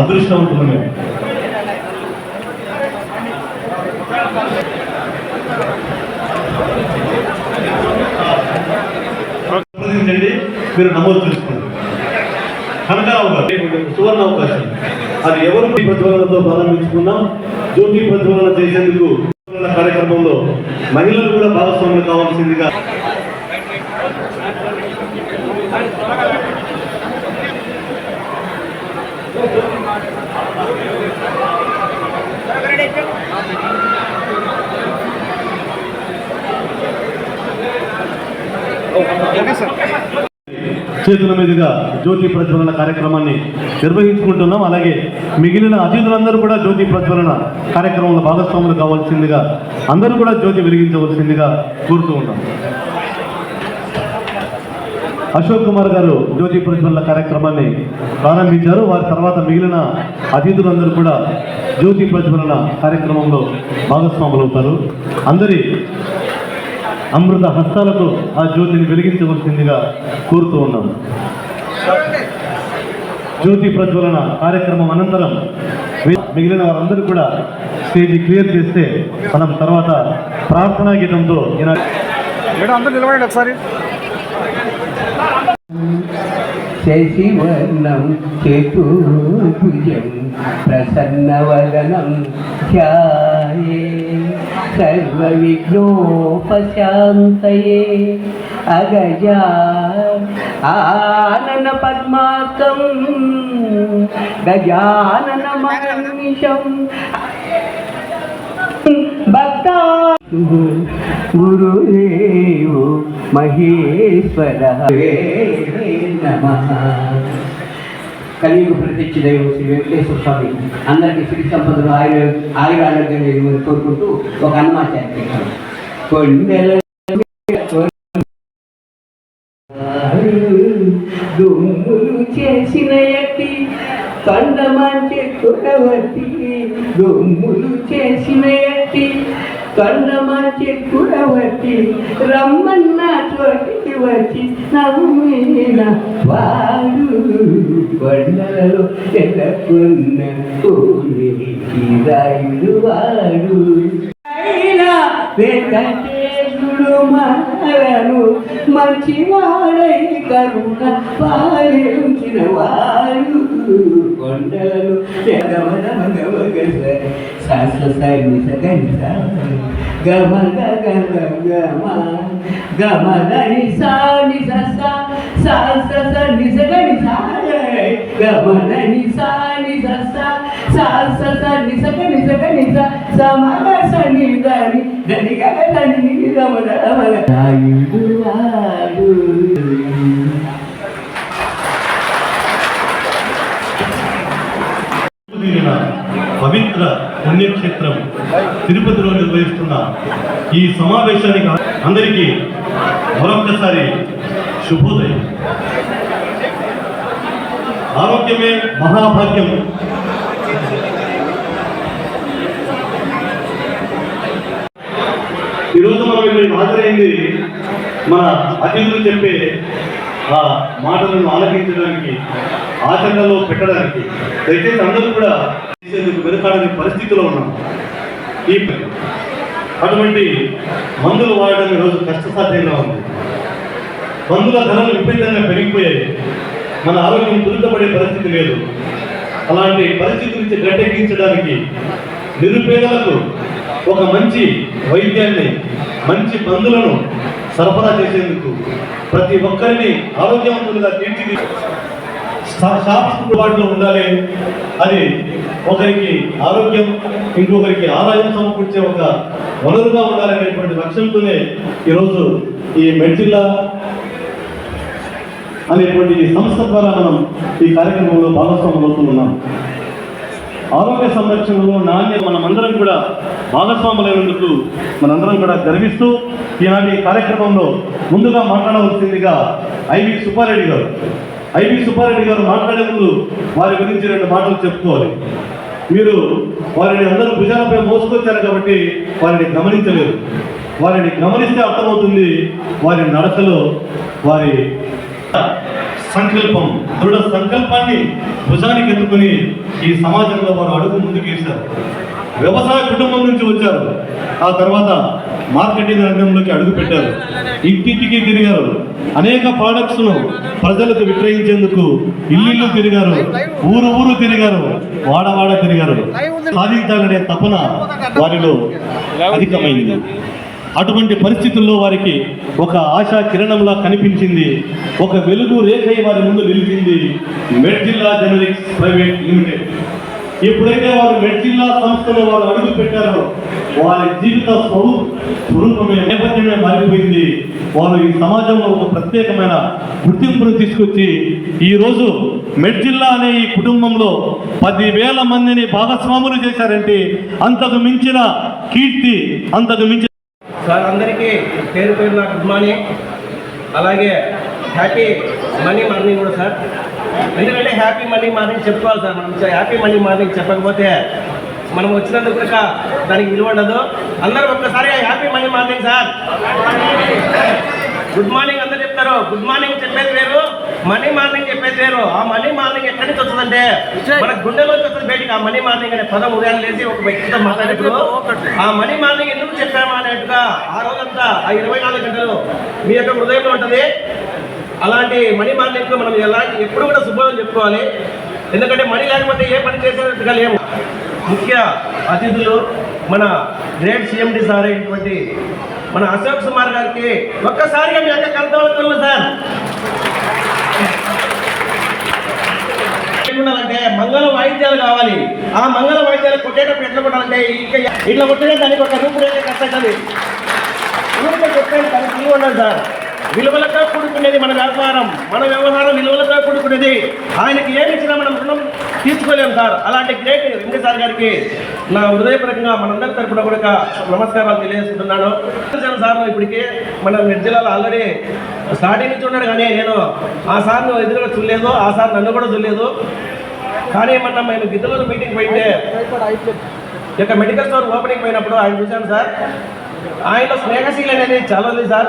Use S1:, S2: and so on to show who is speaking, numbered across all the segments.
S1: అదృష్టవంతులు మేము మీరు. నమోదు చేసుకోండి. కనకరావు సువర్ణ అవకాశం. అది ఎవరు ప్రతిభలతో ప్రారంభించుకున్నాం? జ్యోతి ప్రతిభలన చేసేందుకు కార్యక్రమంలో మహిళలు కూడా భాగస్వాములు కావాల్సిందిగా చేతుల మీదుగా జ్యోతి ప్రజ్వలన కార్యక్రమాన్ని నిర్వహించుకుంటున్నాం. అలాగే మిగిలిన అతిథులందరూ కూడా జ్యోతి ప్రజ్వలన కార్యక్రమంలో భాగస్వాములు కావాల్సిందిగా అందరూ కూడా జ్యోతి వెలిగించవలసిందిగా కోరుతూ ఉన్నాం. అశోక్ కుమార్ గారు జ్యోతి ప్రజ్వలన కార్యక్రమాన్ని ప్రారంభించారు. వారి తర్వాత మిగిలిన అతిథులందరూ కూడా జ్యోతి ప్రజ్వలన కార్యక్రమంలో భాగస్వాములు అవుతారు. అందరి అమృత హస్తాలతో ఆ జ్యోతిని వెలిగించవలసిందిగా కోరుతూ ఉన్నాం. జ్యోతి ప్రజ్వలన కార్యక్రమం అనంతరం మిగిలిన వారందరూ కూడా స్టేజ్ క్లియర్ చేస్తే మనం తర్వాత ప్రార్థనా గీతంతో ఈనాడు
S2: మేడం అందరూ నిలబడండి ఒకసారి.
S3: శశివర్ణం చతుర్భుజం ప్రసన్నవదనం ధ్యాయే సర్వవిఘ్నోపశాంతయే అగజా ఆనన పద్మాకం గజానన మహర్నిశం భక్తా గురుదేవో మహేశ్వర నమ కలియుగ ప్రత్యక్ష దైవం శ్రీ వెంకటేశ్వర స్వామి అందరికీ శ్రీ సంపదలు ఆయుర ఆయుర ఆరోగ్యం లేని కోరుకుంటూ ఒక హనుమాచార్య దుమ్ములు చేసిన ఎట్టి కండమంటే కుడవతి. దుమ్ములు చేసిన ఎట్టి కండమంటే కుడవతి రమ్మన్న చోటికి వచ్చి నవ్వున వాడు కొండలలో తెల్లకున్న కోరికి రాయుడు వాడు. వెంకటే వెంకటేశుడు మారను మంచివాడై కరుణ పాలించిన వాడు. కొండలను గమన గమ గమ శాస్త్ర సైని సగనిస గమ గమ గమ గమ దని సాని సస శాస్త్ర సని సగని సాయ గమ దని సాని సస శాస్త్ర సని సగని సగని స సమగ సని దని దని గగ
S1: పవిత్ర పుణ్యక్షేత్రం తిరుపతిలో నిర్వహిస్తున్న ఈ సమావేశానికి అందరికీ మరొక్కసారి శుభోదయం. ఆరోగ్యమే మహాభాగ్యం. ఈరోజు హాజరైంది మన అతిథులు చెప్పే ఆ మాటలను ఆలకించడానికి ఆచరణలో పెట్టడానికి దయచేసి అందరూ కూడా చేసేందుకు వెనుకాడని పరిస్థితిలో ఉన్నాం. ఈ అటువంటి మందులు వాడడం ఈరోజు కష్టసాధ్యంగా ఉంది. మందుల ధరలు విపరీతంగా పెరిగిపోయాయి. మన ఆరోగ్యం దురితపడే పరిస్థితి లేదు. అలాంటి పరిస్థితి నుంచి గట్టెక్కించడానికి నిరుపేదలకు ఒక మంచి వైద్యాన్ని మంచి మందులను సరఫరా చేసేందుకు ప్రతి ఒక్కరిని ఆరోగ్యవంతులుగా తీర్చిది అందుబాటులో ఉండాలి అది ఒకరికి ఆరోగ్యం ఇంకొకరికి ఆదాయం సమకూర్చే ఒక వనరుగా ఉండాలనేటువంటి లక్ష్యంతోనే ఈరోజు ఈ మెడ్జిల్లా అనేటువంటి సంస్థ ద్వారా మనం ఈ కార్యక్రమంలో భాగస్వాములు అవుతున్నాం ఆరోగ్య సంరక్షణలో నాణ్యత మనమందరం కూడా భాగస్వాములైనందుకు మనందరం కూడా గర్విస్తూ ఈనాటి కార్యక్రమంలో ముందుగా మాట్లాడవలసిందిగా ఐవి సుబ్బారెడ్డి గారు ఐవి సుబ్బారెడ్డి గారు మాట్లాడే ముందు వారి గురించి రెండు మాటలు చెప్పుకోవాలి. మీరు వారిని అందరూ భుజాలపై మోసుకొచ్చారు కాబట్టి వారిని గమనించలేదు. వారిని గమనిస్తే అర్థమవుతుంది వారి నడకలో వారి సంకల్పం దృఢ సంకల్పాన్ని భుజానికి ఎత్తుకుని ఈ సమాజంలో వారు అడుగు ముందుకు వేశారు. వ్యవసాయ కుటుంబం నుంచి వచ్చారు. ఆ తర్వాత మార్కెటింగ్ రంగంలోకి అడుగు పెట్టారు. ఇంటింటికి తిరిగారు. అనేక ప్రోడక్ట్స్ను ను ప్రజలకు విక్రయించేందుకు ఇల్లు తిరిగారు. ఊరు ఊరు తిరిగారు. వాడవాడ తిరిగారు. సాధించాలనే తపన వారిలో అధికమైంది. అటువంటి పరిస్థితుల్లో వారికి ఒక ఆశా కిరణంలా కనిపించింది. ఒక వెలుగు రేఖై వారి ముందు నిలిచింది మెడ్ జిల్లా జనరిక్స్ ప్రైవేట్ లిమిటెడ్. ఎప్పుడైతే వారు మెడ్ జిల్లా సంస్థలో వారు అడుగు పెట్టారో వారి జీవిత స్వరూ- స్వరూపమే నేపథ్యమే మారిపోయింది. వారు ఈ సమాజంలో ఒక ప్రత్యేకమైన గుర్తింపును తీసుకొచ్చి ఈ రోజు మెడ్ జిల్లా అనే ఈ కుటుంబంలో పదివేల మందిని భాగస్వాములు చేశారంటే అంతకు మించిన కీర్తి అంతకు మించిన
S4: సార్ అందరికీ పేరు పేరు నా గుడ్ మార్నింగ్. అలాగే హ్యాపీ మనీ మార్నింగ్ కూడా సార్. ఎందుకంటే హ్యాపీ మనీ మార్నింగ్ చెప్పుకోవాలి సార్ మనం. హ్యాపీ మనీ మార్నింగ్ చెప్పకపోతే మనం వచ్చినందుకు కూడా దానికి విలువ ఉండదు. అందరూ ఒక్కసారిగా happy money morning sir. Good morning అందరు చెప్తారు. గుడ్ మార్నింగ్ చెప్పేది వేరు. మనీ మార్నింగ్ చెప్పేది వేరు. ఆ మనీ మార్నింగ్ ఎక్కడి నుంచి వస్తుందంటే మన గుండెలోకి వస్తుంది బయటికి ఆ మనీ మార్నింగ్ అనే పదం ఉదయాన్నే లేచి ఒక వ్యక్తితో మాట్లాడేప్పుడు ఆ మనీ మార్నింగ్ ఎందుకు చెప్పామా అన్నట్టుగా ఆ రోజంతా ఆ ఇరవై నాలుగు గంటలు మీ యొక్క హృదయంలో ఉంటుంది. అలాంటి మనీ మార్నింగ్ మనం ఎలాంటి ఎప్పుడు కూడా శుభ్రం చెప్పుకోవాలి. ఎందుకంటే మనీ లేకపోతే ఏ పని చేసేటట్టుగా లేము. ముఖ్య అతిథులు మన గ్రేట్ సిఎండి సార్ అయినటువంటి మన అశోక్ కుమార్ గారికి ఒక్కసారిగా మీ యొక్క కర్తవ్యం సార్. ఉండాలంటే మంగళ వాయిద్యాలు కావాలి. ఆ మంగళ వాయిద్యాలు కొట్టేటప్పుడు ఎట్లా కొట్టాలంటే ఇంకా ఇట్లా కొట్టే దానికి ఒక రూపురేఖ కట్టండి ఊరికే చెప్పేది దానికి ఉండాలి సార్. విలువలతో కూడుకునేది మన వ్యాపారం మన వ్యవహారం విలువలతో కూడుకునేది. ఆయనకి ఏమి ఇచ్చినా మనం రుణం తీర్చుకోలేము సార్. అలాంటి గ్రేట్ వెంకటేశ్వర గారికి నా హృదయపూర్వకంగా మనందరి తరపున కూడా నమస్కారాలు తెలియజేస్తున్నాను సార్ ఇప్పటికి మన జిల్లాలో ఆల్రెడీ స్టార్టింగ్ నుంచి ఉన్నాడు కానీ నేను ఆ సార్ను ఎదురుగా చూడలేదు ఆ సార్ నన్ను కూడా చూడలేదు. కానీ మొన్న మేము గిద్దలూరు మీటింగ్ పోయితే ఈ యొక్క మెడికల్ స్టోర్ ఓపెనింగ్ పోయినప్పుడు ఆయన చూశాను సార్. ఆయనలో స్నేహశీల అనేది చాలా ఉంది సార్.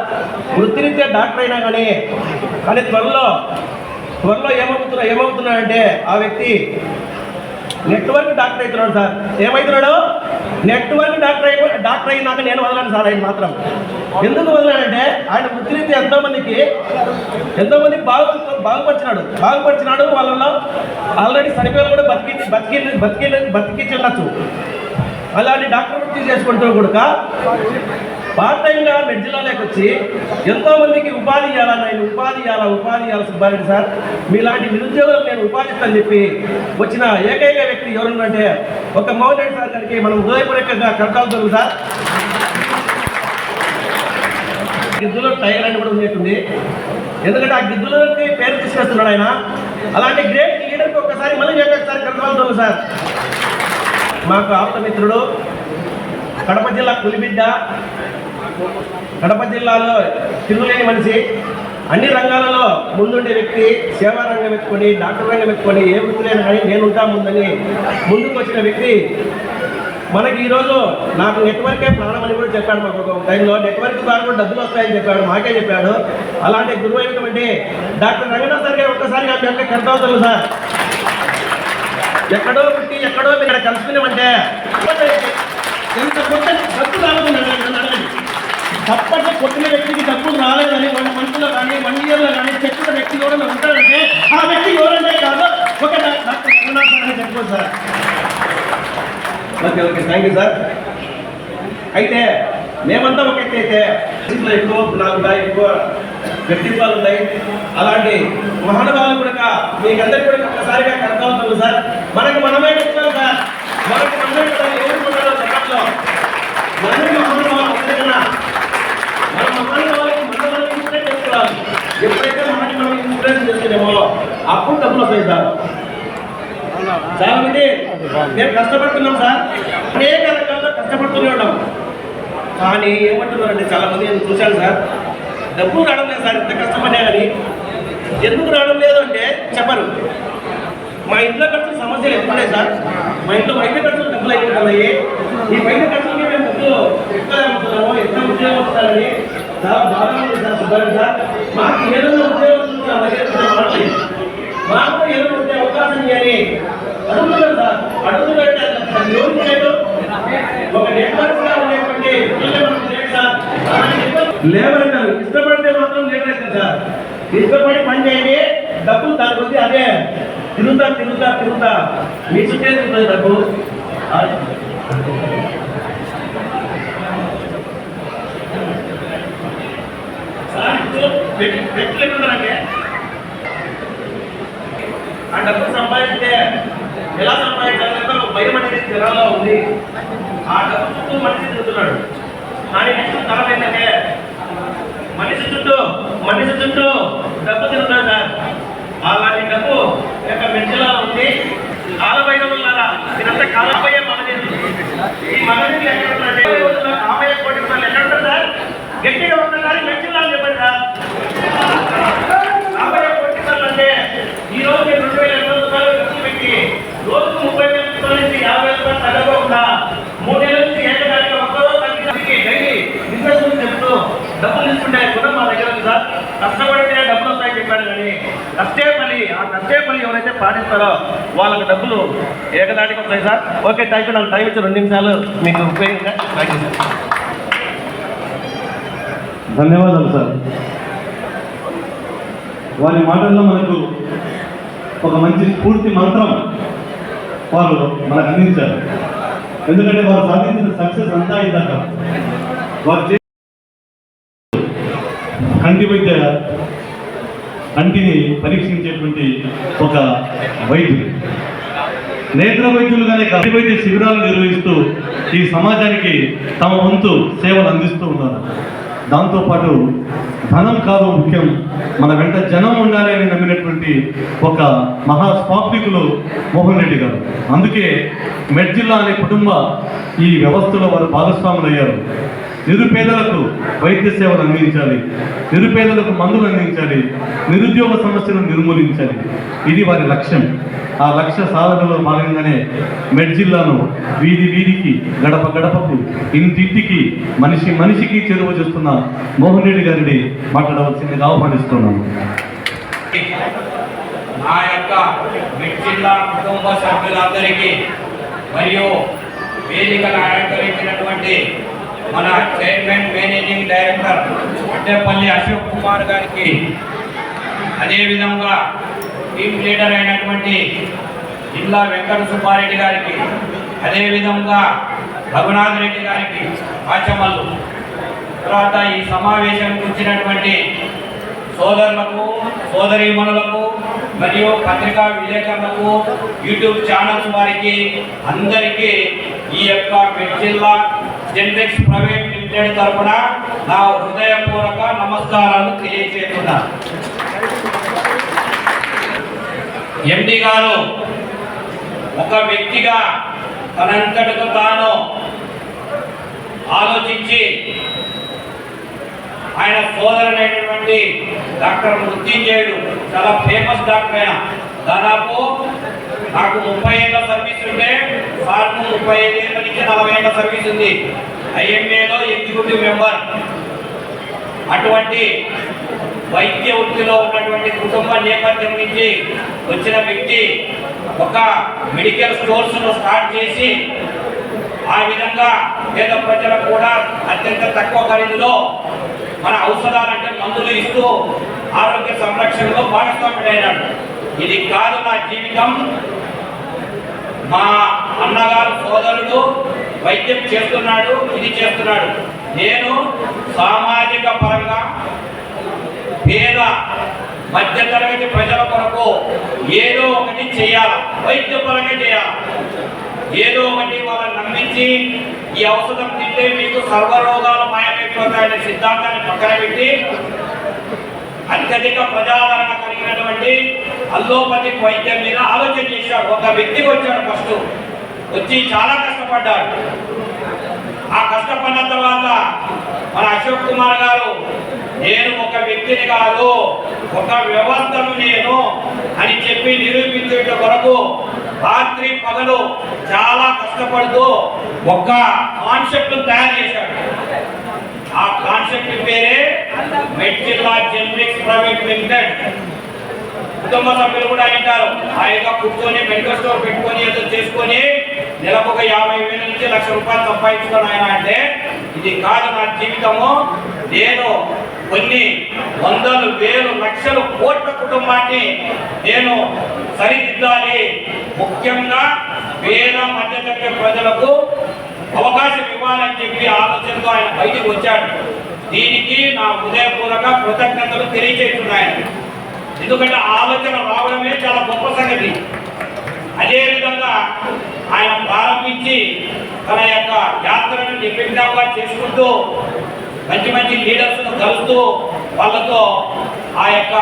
S4: వృత్తిరీత్యా డాక్టర్ అయినా కానీ కానీ త్వరలో త్వరలో ఏమవుతున్నా ఏమవుతున్నాడంటే ఆ వ్యక్తి నెట్వర్క్ డాక్టర్ అవుతున్నాడు సార్. ఏమవుతున్నాడు నెట్వర్క్ డాక్టర్ అయిపో డాక్టర్ అయినాక నేను వదలను సార్ ఆయన మాత్రం. ఎందుకు వదిలాడంటే ఆయన వృత్తిరీత్యా ఎంతోమందికి ఎంతోమంది బాగు బాగుపరిచినాడు. బాగుపరిచినాడు వాళ్ళలో ఆల్రెడీ చనిపోయిన కూడా బతికి బతికి బతికి బతికించి అలాంటి డాక్టర్ వృత్తి చేసుకుంటూ కూడా పార్ట్ టైంగా మెడ్ జిల్లాలోకి వచ్చి ఎంతోమందికి ఉపాధి ఇవ్వాలా నేను ఉపాధి ఇవ్వాలా ఉపాధి ఇవ్వాలి సుబ్బారెడ్డి సార్? మీలాంటి నిరుద్యోగులకు నేను ఉపాధిస్తానని చెప్పి వచ్చిన ఏకైక వ్యక్తి ఎవరున్నంటే ఒక మౌన్ సార్ గారికి మనం హృదయపూర్వకంగా కడతాలు సార్. గిద్దులో టైర్ అని కూడా ఉండేటుంది ఎందుకంటే ఆ గిద్దులకి పేరు తీసుకొస్తున్నాడు ఆయన. అలాంటి గ్రేట్ లీడర్కి ఒకసారి మళ్ళీ ఒకసారి కడతాలు సార్. మాకు ఆప్తమిత్రుడు కడప జిల్లా పులిబిడ్డ కడప జిల్లాలో తిరుగులేని మనిషి అన్ని రంగాలలో ముందుండే వ్యక్తి సేవా రంగం ఎత్తుకొని డాక్టర్ రంగం ఎత్తుకొని ఏ వృత్తి కానీ నేను ఉంటా ముందని ముందుకు వచ్చిన వ్యక్తి. మనకి ఈరోజు నాకు నెట్వర్కే ప్రాణం అని కూడా చెప్పాడు మాకు ఒక టైంలో. నెట్వర్క్ ద్వారా కూడా డబ్బులు వస్తాయని చెప్పాడు మాకే చెప్పాడు. అలాంటి గురువు అయినటువంటి డాక్టర్ రంగనాథ్ సార్ గారు ఒక్కసారి నా యొక్క కర్తవుతారు సార్. ఎక్కడో పుట్టి ఎక్కడో ఇక్కడ కలుసుకున్నామంటే ఎంత కొట్ట డబ్బు రాలేదని తప్పట్లో కొట్టిన వ్యక్తికి డబ్బులు రాలేదని వన్ మంత్లో కానీ వన్ ఇయర్లో కానీ చెప్పిన వ్యక్తి ఎవరైనా ఉంటారంటే ఆ వ్యక్తి ఎవరంటే కాదు ఒక doctor sir. Okay okay thank you sir అయితే మేమంతా ఒక ఎత్తు అయితే ఇంట్లో ఎక్కువ నాకు ఎక్కువ. వ్యక్తిత్వాలు ఉన్నాయి అలాంటి మహానుభావులు కూడా మీకందరికీ కూడా ఒక్కసారిగా కనకాలుతుంది సార్. మనకు మనమే సార్. మనకు మనమే కదా ఎవరు చెప్పట్లో మనమే మహానుభావులు మన మన వాళ్ళకి చేసుకోవాలి ఎప్పుడైతే మనకి మనం ఇన్స్పిరేషన్ చేసుకునేమో అప్పుడు డబ్బులు వస్తాయి సార్. చాలా మంది మేము కష్టపడుతున్నాం సార్. అనేక రకాల్లో కష్టపడుతూనే ఉన్నాం. కానీ ఏమంటున్నారంటే చాలా మంది నేను చూశాను సార్. డబ్బు రావడం లేదు సార్ ఎంత కష్టపడినా కానీ. ఎందుకు రావడం లేదు అంటే చెప్పరు. మా ఇంట్లో ఖర్చులు సమస్యలు ఎక్కువ సార్. మా ఇంట్లో వైద్య ఖర్చులు డబ్బులు అయిపోతున్నాయి ఈ వైద్య ఖర్చులకి మేము ముందు ఎక్కడ అమ్ముతున్నామో ఎంత ఉద్యోగం వస్తారని చాలా బాగా ఉంది సార్ సుబ్బారెడ్డి సార్ మాకు ఏదైనా ఉద్యోగం అలాగే మాకు ఏదైనా ఉండే అవకాశం కానీ అడుగుతున్నాం సార్ అడుగుతుందంటే ఒక నెట్వర్క్గా ఉండేటువంటి వీళ్ళే మనకు లేదు సార్ లేబర్ అంటారు ఇష్టపడితే మాత్రం లేబర్ అవుతుంది సార్ ఇష్టపడి పని చేయండి డబ్బులు దాని కొద్ది అదే. తిరుగుతా తిరుగుతా తిరుగుతా. మీ చుట్టే తిరుగుతుంది డబ్బు. ఆ డబ్బు సంపాదిస్తే ఎలా సంపాదించాలంటే భయం అనేది జనాల్లో ఉంది. ఆ డబ్బు చుట్టూ మనిషి తిరుగుతున్నాడు. కానీ నెక్స్ట్ తరం ఏంటంటే మనిషి చుట్టూ మనిషి చుట్టూ డబ్బు తిరుగుతాడు సార్. అలాంటి డబ్బు యొక్క మెంటలా ఉంది. కాలపైన ఉన్నారా ఇదంతా కాలబోయే మగనీరు ఈ మగనీరు ఎక్కడ ఉన్నారంటే కోటి రూపాయలు ఎక్కడ ఉంటారు సార్? గట్టిగా ఉంటారు కానీ మెంటలా చెప్పండి సార్. యాభై కోటి రూపాయలు అంటే ఈ రోజు నేను రెండు వేల ఎనిమిది రూపాయలు ఖర్చు పెట్టి రోజుకు ముప్పై వేల రూపాయల నుంచి యాభై వేల రూపాయలు తగ్గకుండా నెలల నుంచి ఏకదాటిగా ఒక్కరో తగ్గి డైలీ బిజినెస్ చెప్తూ డబ్బులు తీసుకుంటారు గుణం మా దగ్గర ఉంది సార్ కష్టపడితే డబ్బులు వస్తాయని చెప్పాడు కానీ కష్టే పని ఆ కష్టే పని ఎవరైతే పాటిస్తారో వాళ్ళకి డబ్బులు ఏకదాటికి వస్తాయి సార్. ఓకే థ్యాంక్ యూ నాకు టైం ఇచ్చి రెండు నిమిషాలు మీకు ఉపయోగించా థ్యాంక్ యూ సార్
S1: ధన్యవాదాలు సార్ వారి మాటల్లో మనకు ఒక మంచి స్ఫూర్తి మంత్రం వారు మనకు అందించారు. ఎందుకంటే వారు సాధించిన సక్సెస్ అంతా ఇదాక వారు కంటి వైద్య కంటిని పరీక్షించేటువంటి ఒక వైద్యుడు. నేత్ర వైద్యులుగానే కంటి వైద్య శిబిరాలు నిర్వహిస్తూ ఈ సమాజానికి తమ వంతు సేవలు అందిస్తూ ఉన్నారు. దాంతోపాటు ధనం కాదు ముఖ్యం మన వెంట జనం ఉండాలి అని నమ్మినటువంటి ఒక మహాస్వాప్తికులు మోహన్ రెడ్డి గారు. అందుకే మెడ్జిల్లా అనే కుటుంబ ఈ వ్యవస్థలో వారు భాగస్వాములు అయ్యారు నిరుపేదలకు వైద్య సేవలు అందించాలి. నిరుపేదలకు మందులు అందించాలి. నిరుద్యోగ సమస్యను నిర్మూలించాలి. ఇది వారి లక్ష్యం. ఆ లక్ష్య సాధనలో భాగంగానే మెడ్ జిల్లాను వీధి వీధికి గడప గడపకు ఇంటింటికి మనిషి మనిషికి చెరువు చేస్తున్న మోహన్ రెడ్డి గారిని మాట్లాడవలసిందిగా ఆహ్వానిస్తున్నాను.
S5: నా యొక్క మిడ్ జిల్లా కుటుంబ సభ్యులందరికీ మరియు వేదికను మన chairman managing director Addepalli Ashok Kumar గారికి అదేవిధంగా టీమ్ లీడర్ అయినటువంటి జిల్లా వెంకట సుబ్బారెడ్డి గారికి అదేవిధంగా రఘునాథ్ రెడ్డి గారికి ఆచమల్లు తర్వాత ఈ సమావేశానికి వచ్చినటువంటి సోదరులకు సోదరీమణులకు మరియు పత్రికా విలేకరులకు యూట్యూబ్ ఛానల్స్ వారికి అందరికీ ఈ యొక్క మెడ్ జిల్లా జెన్టెక్స్ ప్రైవేట్ లిమిటెడ్ తరపున నా హృదయపూర్వక నమస్కారాలు తెలియజేస్తున్నాను ఎండి గారు ఒక వ్యక్తిగా తనంతటితో తాను ఆలోచించి ఆయన సోదరుడైనటువంటి డాక్టర్ మృత్యుంజయుడు చాలా ఫేమస్ డాక్టర్ ఆయన. దాదాపు నాకు ముప్పై ఏళ్ళ సర్వీస్ ఉంటే సార్కు ముప్పై ఐదు ఏళ్ళ నుంచి నలభై ఏళ్ళ సర్వీస్ ఉంది. ఐఎంఏలో ఎగ్జిక్యూటివ్ మెంబర్. అటువంటి వైద్య వృత్తిలో ఉన్నటువంటి కుటుంబ నేపథ్యం నుంచి వచ్చిన వ్యక్తి ఒక మెడికల్ స్టోర్స్ను స్టార్ట్ చేసి ఆ విధంగా పేద ప్రజలకు కూడా అత్యంత తక్కువ ఖరీదులో మన ఔషధాలంటే మందులు ఇస్తూ ఆరోగ్య సంరక్షణలో భాగస్వాముడైనాడు. ఇది కాదు నా జీవితం. మా అన్నగారు సోదరుడు వైద్యం చేస్తున్నాడు ఇది చేస్తున్నాడు. నేను సామాజిక పరంగా పేద మధ్యతరగతి ప్రజల కొరకు ఏదో ఒకటి చేయాలి వైద్య పరంగా చేయాలి. ఏదో ఒకటి వాళ్ళని నమ్మించి ఈ ఔషధం తింటే మీకు సర్వరోగాలు మాయమైపోతాయనే సిద్ధాంతాన్ని పక్కన పెట్టి అత్యధిక ప్రజాదరణ కలిగినటువంటి అల్లోపతి వైద్యం మీద ఆలోచన చేశాడు. ఒక వ్యక్తికి వచ్చాడు ఫస్ట్ వచ్చి చాలా కష్టపడ్డాడు. ఆ కష్టపడిన తర్వాత మన అశోక్ కుమార్ గారు నేను ఒక వ్యక్తిని కాదు ఒక వ్యవస్థను నేను అని చెప్పి నిరూపించేట కొరకు రాత్రి పగలు చాలా కష్టపడుతూ ఒక కాన్సెప్ట్ తయారు చేశాడు. ఆ కాన్సెప్ట్ పేరే మెడ్ జిల్లా జెనరిక్స్ ప్రైవేట్ లిమిటెడ్. కుటుంబ సభ్యులు కూడా అంటారు హాయిగా కూర్చొని మెడికల్ స్టోర్ పెట్టుకొని ఏదో చేసుకొని నెలకు ఒక యాభై వేల నుంచి లక్ష రూపాయలు సంపాదించుకొని ఆయన అంటే ఇది కాదు నా జీవితము. నేను కొన్ని వందలు వేలు లక్షలు కోట్ల కుటుంబాన్ని నేను సరిదిద్దాలి. ముఖ్యంగా వేల మధ్యతరగతి ప్రజలకు అవకాశం ఇవ్వాలని చెప్పి ఆలోచనతో ఆయన బయటకు వచ్చాడు. దీనికి నా హృదయపూర్వక కృతజ్ఞతలు తెలియజేస్తున్నాయని ఎందుకంటే ఆలోచన రావడమే చాలా గొప్ప సంగతి. అదేవిధంగా ఆయన ప్రారంభించి తన యొక్క యాత్రను నిర్విఘ్నంగా చేసుకుంటూ మంచి మంచి లీడర్స్ను కలుస్తూ వాళ్ళతో ఆ యొక్క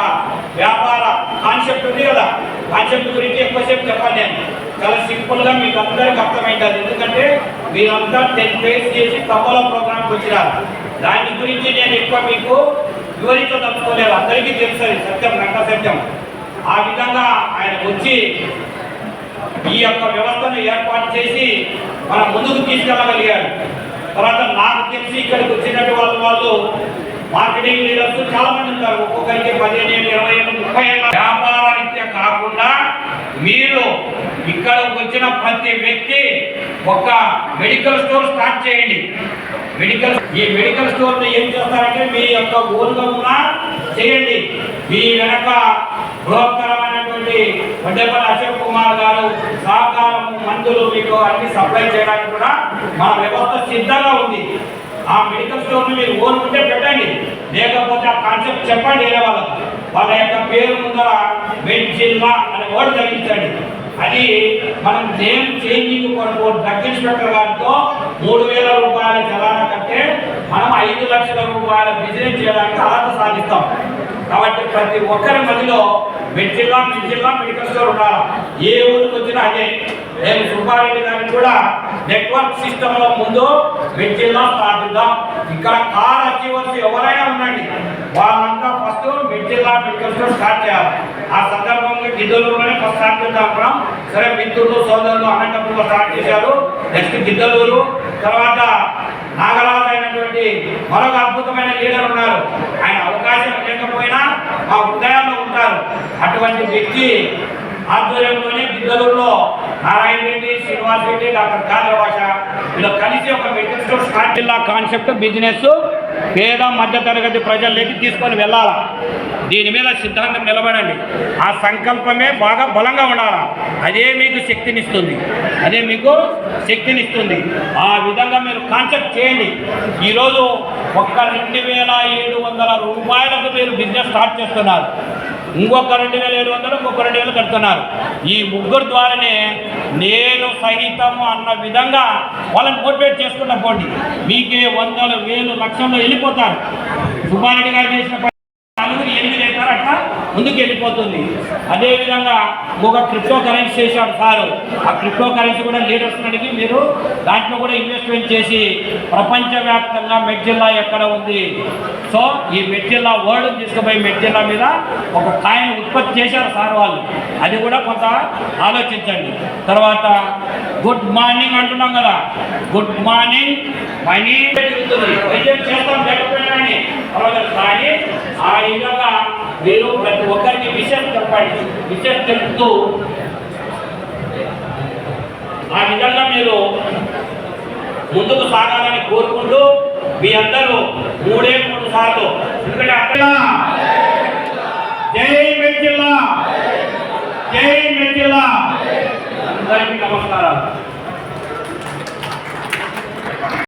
S5: వ్యాపార కాన్సెప్ట్ ఉంది కదా. కాన్సెప్ట్ గురించి ఎక్కువసేపు చెప్పాను నేను. చాలా సింపుల్గా మీకు అందరికీ అర్థమైంటుంది ఎందుకంటే మీరంతా టెన్ డేస్ చేసి తప్పలో ప్రోగ్రామ్కి వచ్చినారు. దాని గురించి నేను ఎక్కువ మీకు వివరించదలుచుకోలేదు అందరికీ తెలుసు అది సత్యం నక్క సత్యం. ఆ విధంగా ఆయన వచ్చి ఈ యొక్క వ్యవస్థను ఏర్పాటు చేసి మనం ముందుకు తీసుకెళ్ళగలిగారు. తర్వాత నాకు తెలిసి ఇక్కడికి వచ్చినట్టు వాళ్ళ వాళ్ళు మార్కెటింగ్ లీడర్స్ చాలా మంది ఉంటారు. ఒక్కొక్కరికి పదిహేను ఏళ్ళు ఇరవై ఏళ్ళు ముప్పై ఏళ్ళ. వ్యాపార కాకుండా మీరు ఇక్కడకు వచ్చిన ప్రతి వ్యక్తి ఒక మెడికల్ స్టోర్ స్టార్ట్ చేయండి. మెడికల్ ఈ మెడికల్ స్టోర్ ఏం చేస్తారంటే మీ యొక్క ఓన్గా కూడా చేయండి. మీ వెనక బృహత్తరమైనటువంటి వడ్డేపల్లి అశోక్ కుమార్ గారు సహకారం మందులు మీకు అన్ని సప్లై చేయడానికి కూడా మన వ్యవస్థ సిద్ధంగా ఉంది. ఆ మెడికల్ స్టోర్ని మీరు ఓన్ ఉంటే పెట్టండి. లేకపోతే ఆ కాన్సెప్ట్ చెప్పండి వేరే వాళ్ళకి. వాళ్ళ యొక్క పేరు ముందర మెడ్ జిల్లా అనే వర్డ్ తగ్గించండి. అది మనం నేమ్ చేంజింగ్ కొరకు డ్రగ్ ఇన్స్పెక్టర్ గారితో మూడు వేల రూపాయల చలానా కంటే మనం ఐదు లక్షల రూపాయల బిజినెస్ చేయడానికి అర్హత సాధిస్తాం. కాబట్టి ప్రతి ఒక్కరి మధ్యలో మెడ్ జిల్లా మెడికల్ స్టోర్ ఉండాలి? ఏ ఊరికి వచ్చినా అదే. నేను సుబ్బారెడ్డి గారిని కూడా నెట్వర్క్ సిస్టమ్లో ముందు మెడ్ జిల్లా స్థాపిద్దాం ఇక్కడ కార్ అచీవర్స్ ఎవరైనా ఉండండి. వాళ్ళంతా ఫస్ట్ మిడ్జిల్లా మెడికల్ స్టోర్ స్టార్ట్ చేయాలి. ఆ సందర్భంగా గిద్దలూరులోనే ఫస్ట్ స్టార్ట్ చేద్దాం అనుకున్నాం. సరే మిత్రులు సోదరులు అనంతపురంలో స్టార్ట్ చేశారు. నెక్స్ట్ గిద్దలూరు. తర్వాత నాగరాజు అయినటువంటి మరొక అద్భుతమైన లీడర్ ఉన్నారు. ఆయన అవకాశం లేకపోయినా మా హృదయాల్లో ఉంటారు. అటువంటి వ్యక్తి ఆధ్వర్యంలోనే గిద్దలూరులో నారాయణ రెడ్డి శ్రీనివాస్ రెడ్డి డాక్టర్ కాదర్ భాష. వీళ్ళు కలిసి ఒక మెడికల్ స్టోర్ స్టార్ట్ జిల్లా కాన్సెప్ట్ బిజినెస్ పేద మధ్యతరగతి ప్రజల్లోకి తీసుకొని వెళ్ళాలా? దీని మీద సిద్ధాంతం నిలబడండి. ఆ సంకల్పమే బాగా బలంగా ఉండాలా? అదే మీకు శక్తినిస్తుంది. అదే మీకు శక్తినిస్తుంది. ఆ విధంగా మీరు కాన్సెప్ట్ చేయండి. ఈరోజు ఒక్క రెండు వేల ఏడు వందల రూపాయలకు మీరు బిజినెస్ స్టార్ట్ చేస్తున్నారు. ఇంకొక రెండు వేల ఏడు వందలు ఇంకొక రెండు వేలు కడుతున్నారు. ఈ ముగ్గురు ద్వారానే నేను సహితము అన్న విధంగా వాళ్ళని మోటివేట్ చేసుకున్న పోండి మీకే వందల వేలు లక్షల్లో వెళ్ళిపోతారు. సుబ్బారెడ్డి గారు చేసిన పని నలుగురు ఎనిమిది అవుతారు అట్లా ముందుకు వెళ్ళిపోతుంది అదేవిధంగా ఒక క్రిప్టో కరెన్సీ చేశాడు సారు. ఆ క్రిప్టో కరెన్సీ కూడా లీడర్స్ అడిగి మీరు దాంట్లో కూడా ఇన్వెస్ట్మెంట్ చేసి ప్రపంచవ్యాప్తంగా మెడ్ జిల్లా ఎక్కడ ఉంది? సో ఈ మెడ్ జిల్లా వరల్డ్ తీసుకుపోయి మెడ్ జిల్లా మీద ఒక కాయను ఉత్పత్తి చేశారు సార్ వాళ్ళు. అది కూడా కొంత ఆలోచించండి. తర్వాత గుడ్ మార్నింగ్ అంటున్నాం కదా. Good morning. మనీ పెరుగుతుంది. వైద్యం చేస్తాం లేకపోయినా కానీ కానీ ఆ విధంగా మీరు ప్రతి ఒక్కరికి విషయం చెప్పండి. విషయం చెప్తూ ఆ విధంగా మీరు ముందుకు సాగాలని కోరుకుంటూ మీ అందరూ మూడే మూడు సార్లు. ఎందుకంటే అక్కడ జై మెట్టిల్లా జై మెట్టిల్లా అందరికీ నమస్కారాలు.